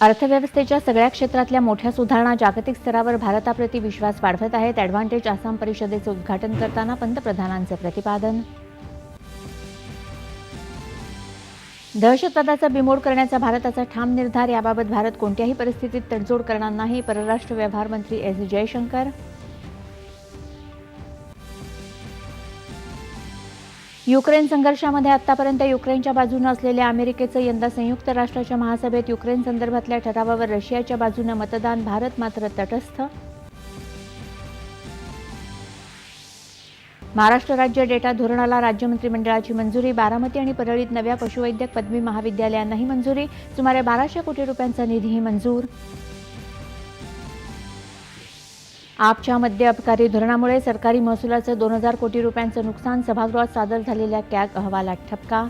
अर्थव्यवस्थेच्या सगळ्या क्षेत्रातल्या मोठ्या सुधारणा जागतिक स्तरावर भारताप्रती विश्वास वाढवत आहेत. ॲडव्हान्टेज आसाम परिषदेचं उद्घाटन करताना पंतप्रधानांचं प्रतिपादन. दहशतवादाचा बिमोड करण्याचा भारताचा ठाम निर्धार याबाबत भारत कोणत्याही परिस्थितीत तडजोड करणार नाही. परराष्ट्र व्यवहार मंत्री एस. जयशंकर युक्रेन संघर्षामध्ये आतापर्यंत युक्रेनच्या बाजूनं असलेल्या अमेरिकेचं यंदा संयुक्त राष्ट्राच्या महासभेत युक्रेन संदर्भातल्या ठरावावर रशियाच्या बाजूनं मतदान भारत मात्र तटस्थ. महाराष्ट्र राज्य डेटा धोरणाला राज्य मंत्रिमंडळाची मंजुरी बारामती आणि परळीत नव्या पशुवैद्यक पदवी महाविद्यालयांनाही मंजुरी सुमारे बाराशे कोटी रुपयांचा निधीही मंजूर. आपच्या मध्य अबकारी धोरणामुळे सरकारी महसुलाचं दोन हजार कोटी रुपयांचं नुकसान सभागृहात सादर झालेल्या कॅग अहवालात ठपका.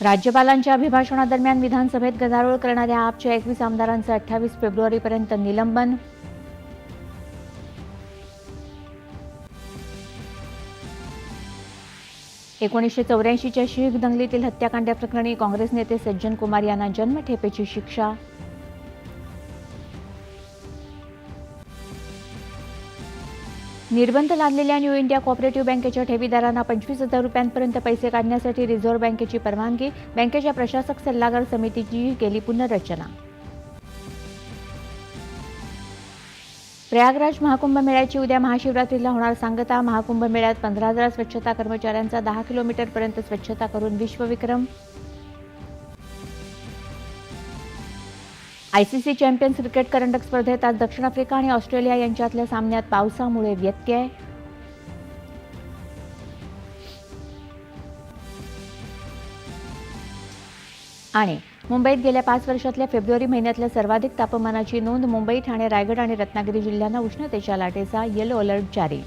राज्यपालांच्या अभिभाषणादरम्यान विधानसभेत गदारोळ करणाऱ्या आपच्या एकवीस आमदारांचं अठ्ठावीस फेब्रुवारीपर्यंत निलंबन. एकोणीसशे चौऱ्याऐंशीच्या शीख दंगलीतील हत्याकांडाप्रकरणी काँग्रेस नेते सज्जन कुमार यांना जन्मठेपेची शिक्षा. निर्बंध लादलेल्या न्यू इंडिया कॉपरेटिव्ह बँकेच्या ठेवीदारांना पंचवीस हजार रुपयांपर्यंत पैसे काढण्यासाठी रिझर्व्ह बँकेची परवानगी बँकेच्या प्रशासक सल्लागार समितीची केली पुनर्रचना. प्रयागराज महाकुंभ मेळ्याची उद्या महाशिवरात्रीला होणार सांगता. महाकुंभ मेळ्यात पंधरा हजार स्वच्छता कर्मचाऱ्यांचा दहा किलोमीटरपर्यंत स्वच्छता करून विश्वविक्रम आयसीसी चॅम्पियन्स क्रिकेट करंडक स्पर्धेत आज दक्षिण आफ्रिका आणि ऑस्ट्रेलिया यांच्यातल्या सामन्यात पावसामुळे व्यत्यय. आणि मुंबईत गेल्या पाच वर्षातल्या फेब्रुवारी महिन्यातल्या सर्वाधिक तापमानाची नोंद मुंबई ठाणे रायगड आणि रत्नागिरी जिल्ह्यांना उष्णतेच्या लाटेचा येलो अलर्ट जारी.